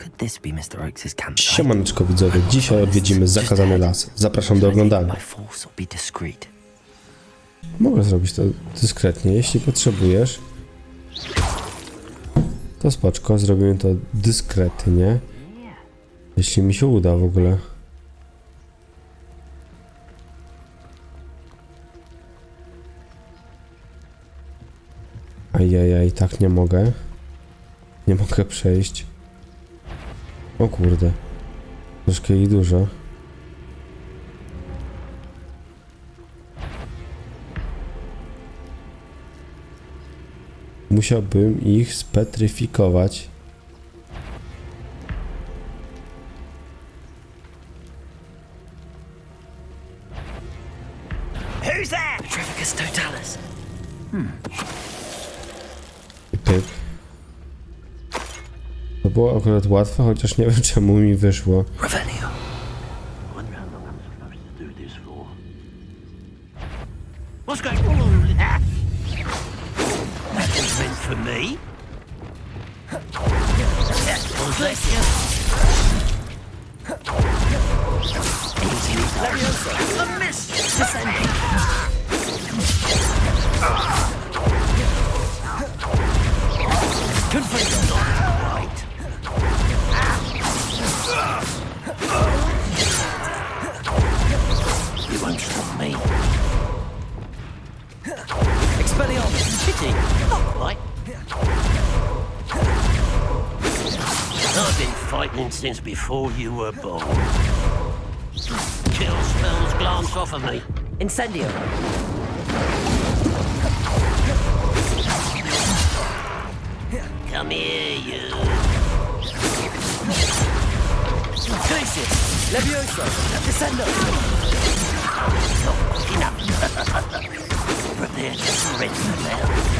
Could this be Mr. Oakes' campsite? Siemaneczko widzowie, dzisiaj odwiedzimy zakazany las. Zapraszam do oglądania. Mogę zrobić to dyskretnie, jeśli potrzebujesz. To spoczko, zrobimy to dyskretnie. Jeśli mi się uda w ogóle. Ajajaj, tak nie mogę. Nie mogę przejść. O kurde. Troszkę ich dużo. Musiałbym ich spetryfikować. Było akurat łatwe, chociaż nie wiem czemu mi wyszło. What's going on? That was meant for me. God bless you. Easy. Leviosa. A miss. Descending. Confirmed. Fighting since before you were born. Kill spells glance off of me. Incendio. Come here, you. Glacius. Levioso. Descendo. Enough. Prepare to surrender now.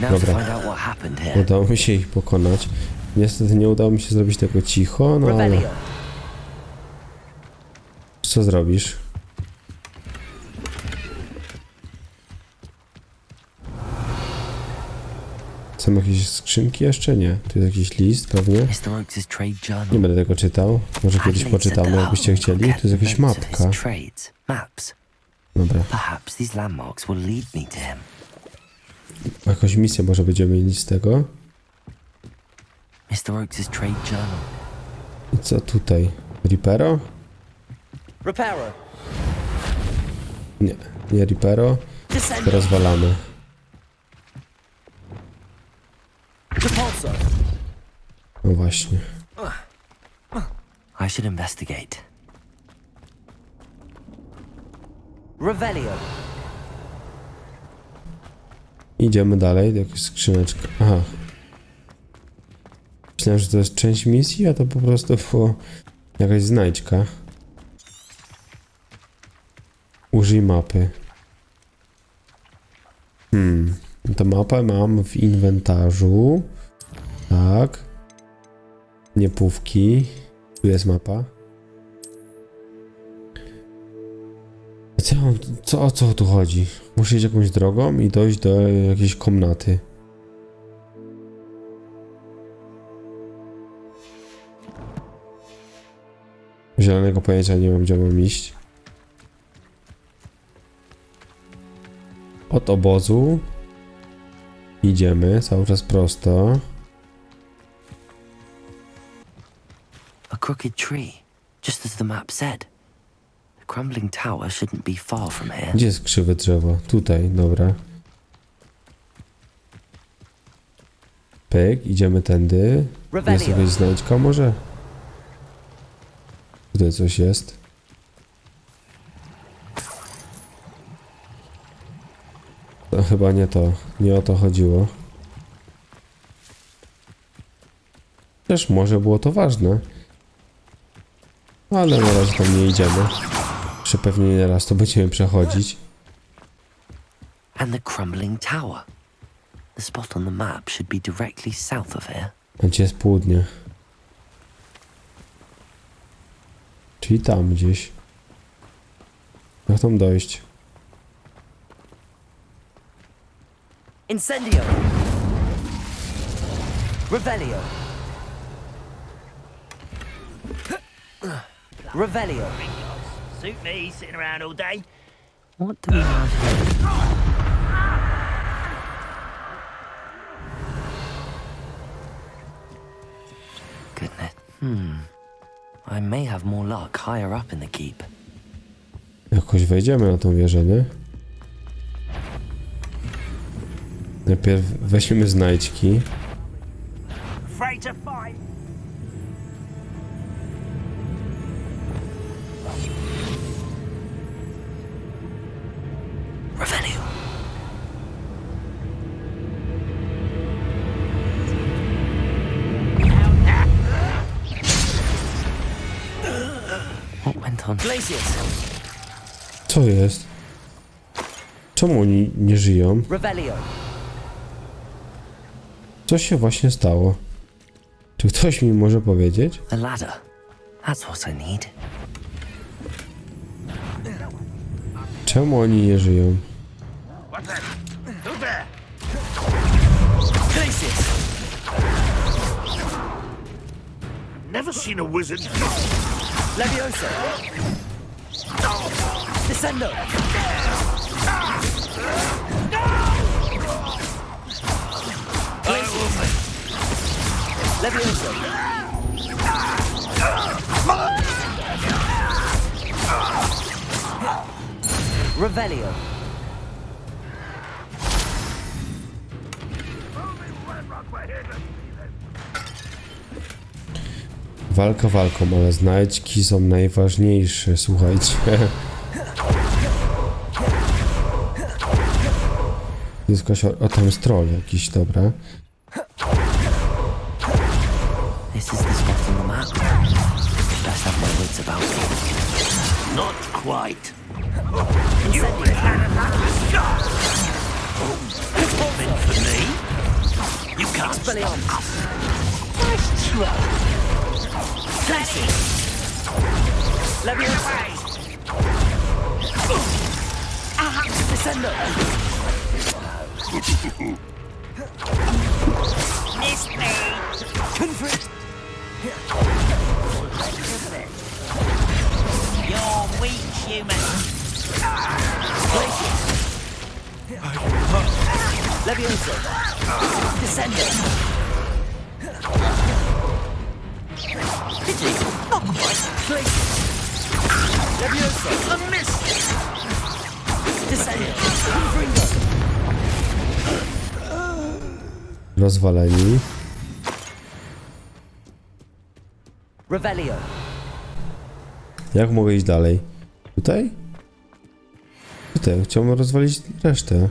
Dobra. find out what happened here. Udało mi się ich pokonać. Niestety nie udało mi się zrobić tego cicho, no ale co zrobisz? Są jakieś skrzynki jeszcze? Nie. Tu jest jakiś list pewnie. Nie będę tego czytał. Może kiedyś poczytamy, jakbyście chcieli. Tu jest jakaś mapka. Dobra. Perhaps these landmarks will lead me to him. Jakąś misję może będziemy mieli z tego. Mr. Oakes' trade journal. I co tutaj? Ripero? Reparo. Nie, nie Ripero. Rozwalamy. Repulsor. No właśnie. I should investigate. Revelio. Idziemy dalej. Jakaś skrzyneczka. Aha. Myślałem, że to jest część misji, a to po prostu było jakaś znajdźka. Użyj mapy. Hmm. To mapę mam w inwentarzu. Tak. Niepówki. Tu jest mapa. Co, co, o co tu chodzi? Muszę iść jakąś drogą i dojść do jakiejś komnaty. Zielonego pojęcia nie mam, gdzie mam iść. Od obozu idziemy cały czas prosto. A crooked tree, just as the map said. Crumbling tower shouldn't be far from here. Gdzie jest krzywe drzewo? Tutaj, dobra. Pyk, idziemy tędy. Jest jakaś znajdźka może? Tutaj coś jest. To chyba nie to. Nie o to chodziło. Też może było to ważne. Ale na razie tam nie idziemy. Jeszcze pewnie nie raz to będziemy przechodzić. And the crumbling tower. The spot on the map should be directly south of here. A gdzie jest południe? Czyli tam gdzieś. Jak tam dojść? Incendio! Revelio! Revelio! Suit me sitting around all day. What do we have here? Goodness. Hmm. I may have more luck higher up in the keep. Jakoś wejdziemy na tą wieżę, nie? Najpierw weźmiemy znajdźki. Afraid to fight. Co jest? Czemu oni nie żyją? Revelio! Co się właśnie stało? Czy ktoś mi może powiedzieć? A ladder. That's what I need. Czemu oni nie żyją? Never seen a wizard. Levioso! Descendo! Levioso! Revelio! Walka walką, ale znajdźki są najważniejsze, słuchajcie. Jest jakaś, o, o tam jakiś, dobra. You can't stop Expelliarmus! Nice try. Glacius! Levioso! Descendo! Miss me. Conflict! You're weak, human. Levioso! Descendo! Quite! Glacius! Levioso! A miss. Rozwaleni. Revelio! Jak mogę iść dalej? Tutaj? Tutaj, chciałbym rozwalić resztę.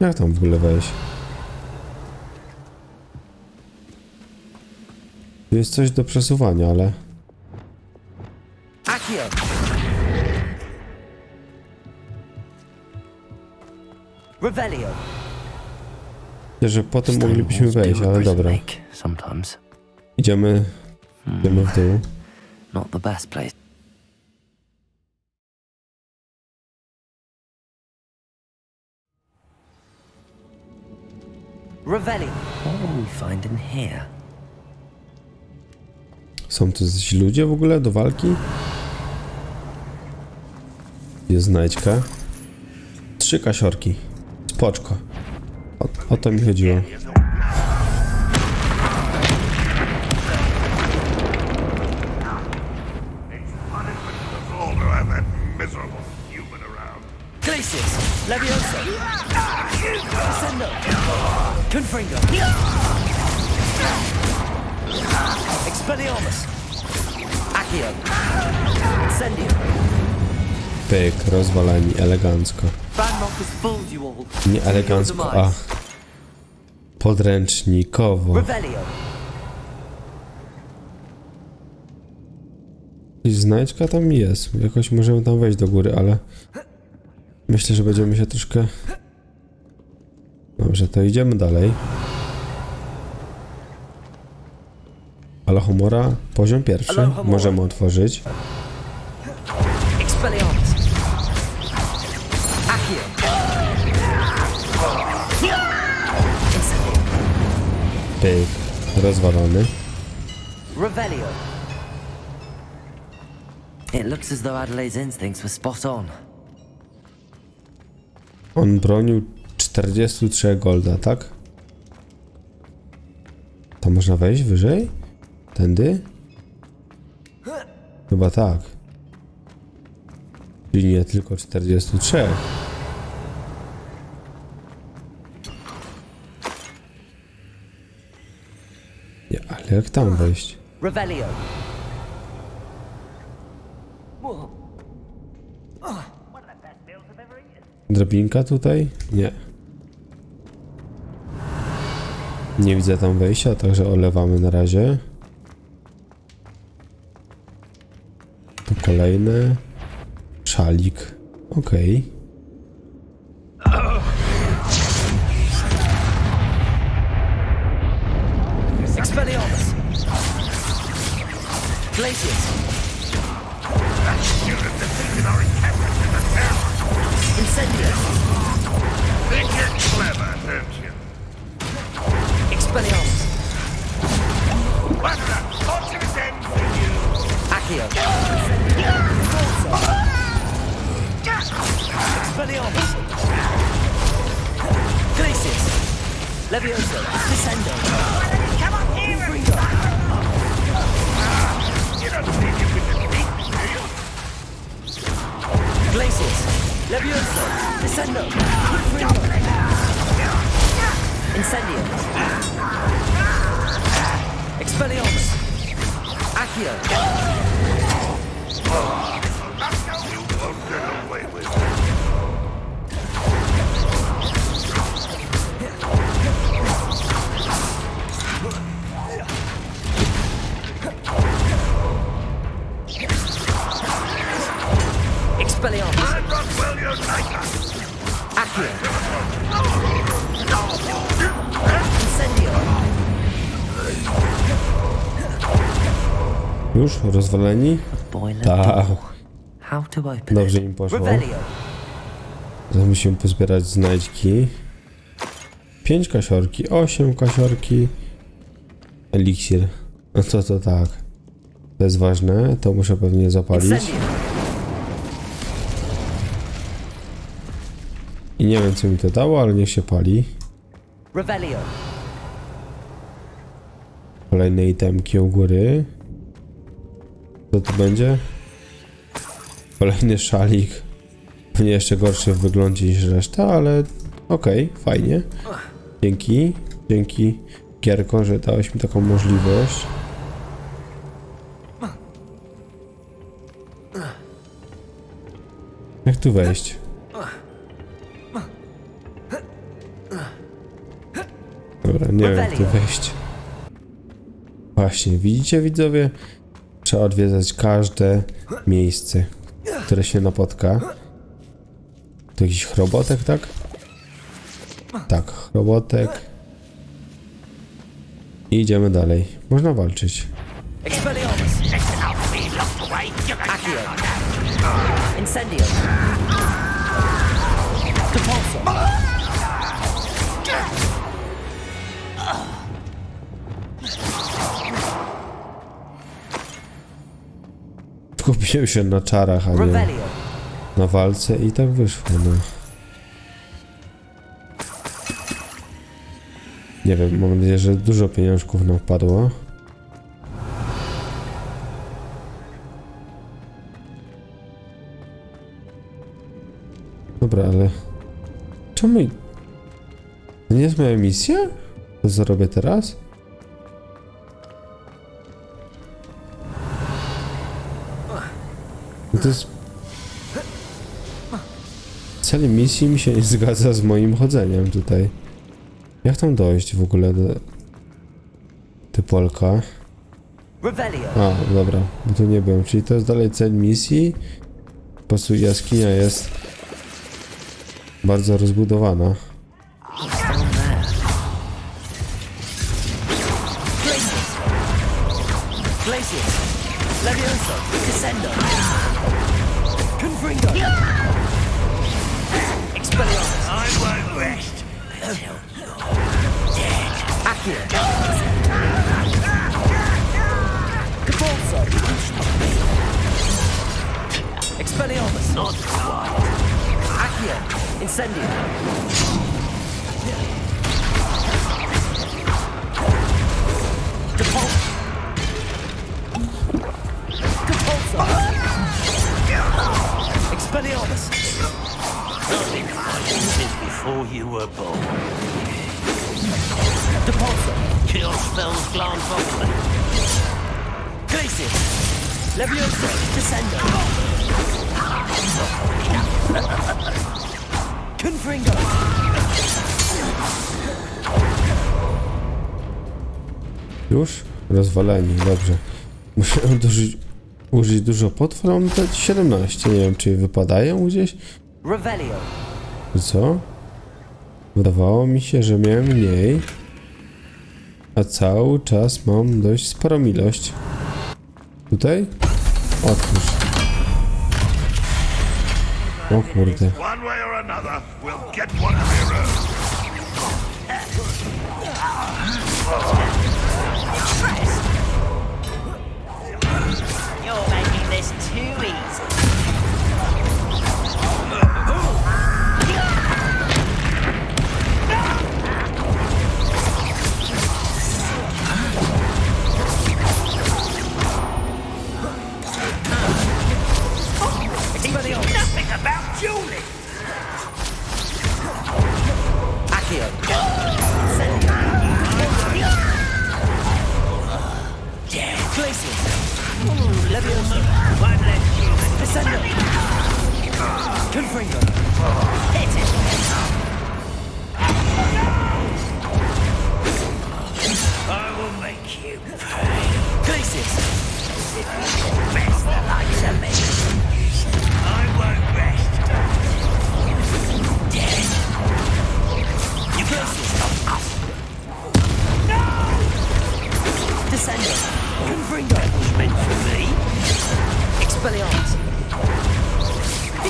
Jak tam w ogóle wejść? Tu jest coś do przesuwania, ale... Accio! Revelio! Myślę, że potem moglibyśmy wejść, ale dobra. Idziemy... Idziemy w dół. Not the best place. Revelio! What will we find in here? Są tu jacyś ludzie w ogóle do walki? Jest znajdźka. Trzy kasiorki. Spoczko. O, o to mi chodziło. Pyk, rozwaleni, elegancko. Nie elegancko, a podręcznikowo. Gdzieś Znajdźka tam jest. Jakoś możemy tam wejść do góry, ale myślę, że będziemy się troszkę. Dobrze, to idziemy dalej. Alohomora, poziom pierwszy. Możemy otworzyć. Pyk, rozwalony. Revelio. It looks as though Adelaide's instincts were spot on. On bronił 43 golda, tak? Tam można wejść wyżej? Tędy? Chyba tak. Czyli nie tylko 43. Nie, ale jak tam wejść? Revelio. Drabinka tutaj? Nie. Nie widzę tam wejścia, także olewamy na razie. Tu kolejne. Szalik. Okej. Expelliarmus. Descendo. Incendio. Expelliarmus. Accio. Już rozwaleni? Tak. Dobrze im poszło. Teraz musimy pozbierać znajdźki. 5 kasiorki, 8 kasiorki. Eliksir. No to to tak. To jest ważne, to muszę pewnie zapalić. I nie wiem co mi to dało, ale niech się pali. Kolejne itemki u góry. Co tu będzie? Kolejny szalik. Pewnie jeszcze gorszy w wyglądzie niż reszta, ale okej, fajnie. Dzięki. Dzięki Gierko, że dałeś mi taką możliwość. Jak tu wejść? Dobra, nie wiem jak tu wejść. Właśnie, widzicie widzowie? Trzeba odwiedzać każde miejsce, które się napotka. Tu jakiś chrobotek, tak? Tak, chrobotek. I idziemy dalej. Można walczyć. Expelliarmus. Skupiłem się na czarach, a nie na walce i tak wyszło, no. Nie wiem, mam nadzieję, że dużo pieniążków nam wpadło. Dobra, ale czemu... To nie jest moja misja? To co robię teraz? No to jest... Cel misji mi się nie zgadza z moim chodzeniem tutaj. Jak tam dojść w ogóle do... Typolka? Revelio. A, dobra, bo tu nie byłem. Czyli to jest dalej cel misji. Po prostu jaskinia jest bardzo rozbudowana. Glacius. Levioso. Descendo. Expelliarmus. I won't rest. Accio. Expelliarmus. Not quite. Accio. Incendio. Depul- Been fighting since before you were born. Depulso. Kill spells glance off me. Glacius. Levioso. Descendo. Confringo. Już? Rozwaleni, dobrze. Muszę użyć, użyć dużo potwór, mam te 17. Nie wiem, czy wypadają gdzieś, co? Wydawało mi się, że miałem mniej. A cały czas mam dość sporą ilość. Tutaj? Otwórz. O kurde. You're making this too easy.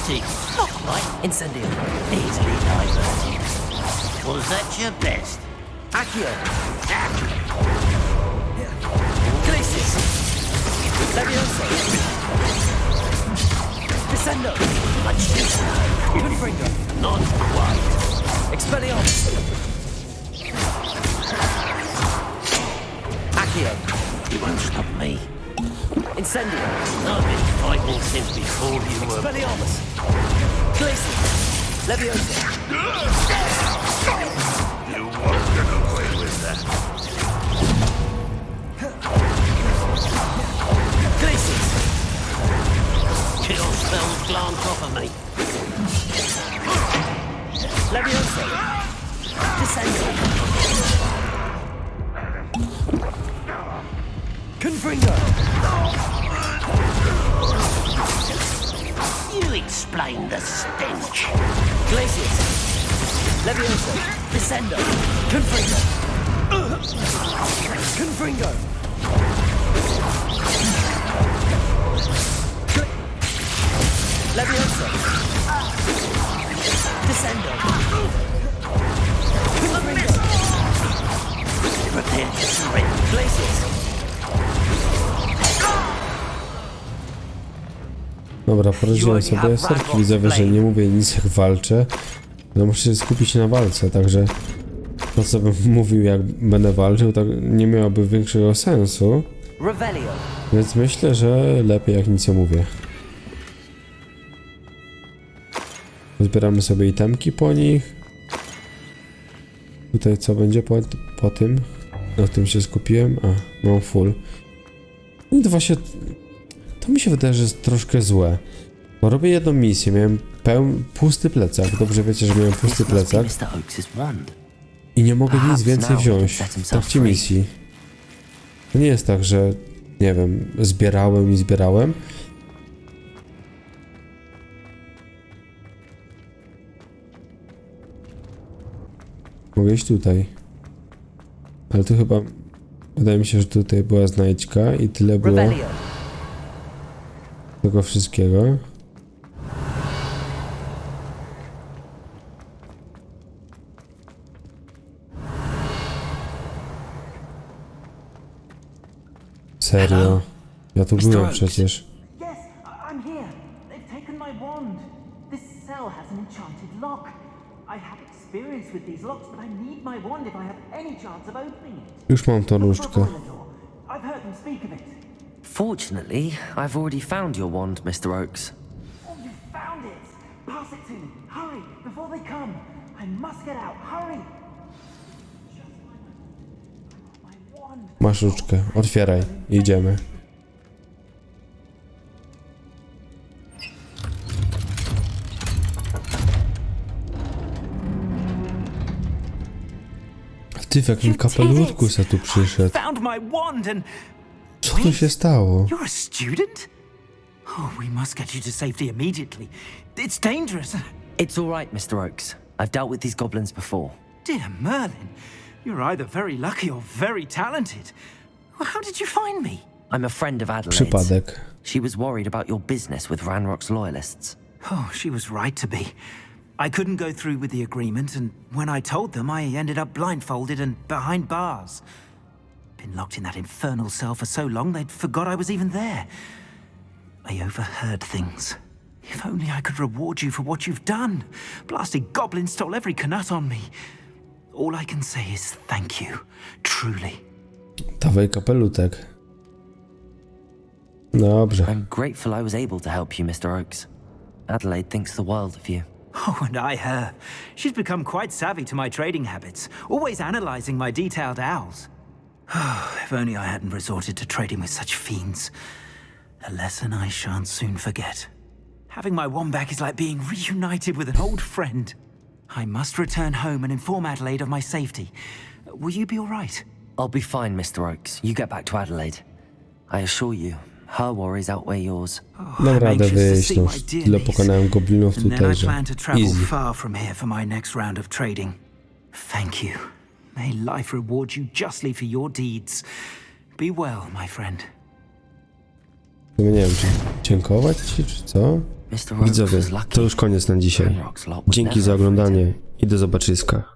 Pity. Not quite. Incendio. Easily diverted. Was that your best? Accio. Glacius. Levioso. Descendo. Much too slow. Confringo. Not quite. Expelliarmus. Accio. You won't stop me. Incendio. I've been fighting since before you were. Expelliarmus. Glacius. Levioso. You won't get away with that. Glacius. Kill spells glance off of me. Levioso. Descendo. Confringo. You explain the stench. Glacius. Levioso. Descendo. Confringo. Confringo. Levioso. Descendo. Confringo. Prepare to surrender. Glacius. Dobra, poradziłem sobie. Sorki widzowie, że nie mówię nic jak walczę. No muszę się skupić na walce, także to co bym mówił jak będę walczył, tak nie miałoby większego sensu. Więc myślę, że lepiej jak nic nie mówię. Zbieramy sobie itemki po nich. Tutaj co będzie po, po tym? Na tym się skupiłem. A, mam full. I to właśnie... To mi się wydaje, że jest troszkę złe. Bo robię jedną misję, miałem peł... pusty plecak. Dobrze wiecie, że miałem pusty plecak. I nie mogę nic więcej wziąć w trakcie misji. To nie jest tak, że nie wiem, zbierałem i zbierałem. Mogę iść tutaj. Ale tu chyba... Wydaje mi się, że tutaj była znajdźka i tyle było. Tego wszystkiego. Serio? Ja tu byłem przecież. Yes, I- I'm here. They've taken my wand. This cell has an enchanted lock. I have experience with these locks, but I need my wand if I have any chance of opening it. Już mam a różdżkę. Fortunately, I've already found your wand, Mr. Oakes. Oh, you found it! Pass it to me. Hurry, before they come. I must get out. Hurry! Masz. Otwieraj. Ty w jakim kapelutku se tu przyszedł. Found my wand and Co tu się stało? You're a student? Oh, we must get you to safety immediately. It's dangerous. It's all right, Mr. Oakes. I've dealt with these goblins before. Dear Merlin, you're either very lucky or very talented. How did you find me? I'm a friend of Adelaide's. Przypadek. She was worried about your business with Ranrock's loyalists. Oh, she was right to be. I couldn't go through with the agreement, and when I told them, I ended up blindfolded and behind bars. Been locked in that infernal cell for so long, they'd forgot I was even there. I overheard things. If only I could reward you for what you've done. Blasted goblin stole every canut on me. All I can say is thank you, truly. Dawaj kapelutek. Dobrze. I'm grateful I was able to help you, Mr. Oakes. Adelaide thinks the world of you. Oh, and I her. She's become quite savvy to my trading habits, always analyzing my detailed owls. if only I hadn't resorted to trading with such fiends. A lesson I shan't soon forget. Having my wand back is like being reunited with an old friend. I must return home and inform Adelaide of my safety. Will you be all right? I'll be fine, Mr. Oakes. You get back to Adelaide. I assure you, her worries outweigh yours. Dam I'm radę anxious to wyjść, see no. my dear Tyle niece. pokonałem goblinów And then tutaj, I że plan to travel easy. far from here for my next round of trading. Thank you. May life reward you justly for your deeds. Be well, my friend. Nie wiem, czy dziękować ci, czy co? Widzowie, to już koniec na dzisiaj. Dzięki za oglądanie i do zobaczyska.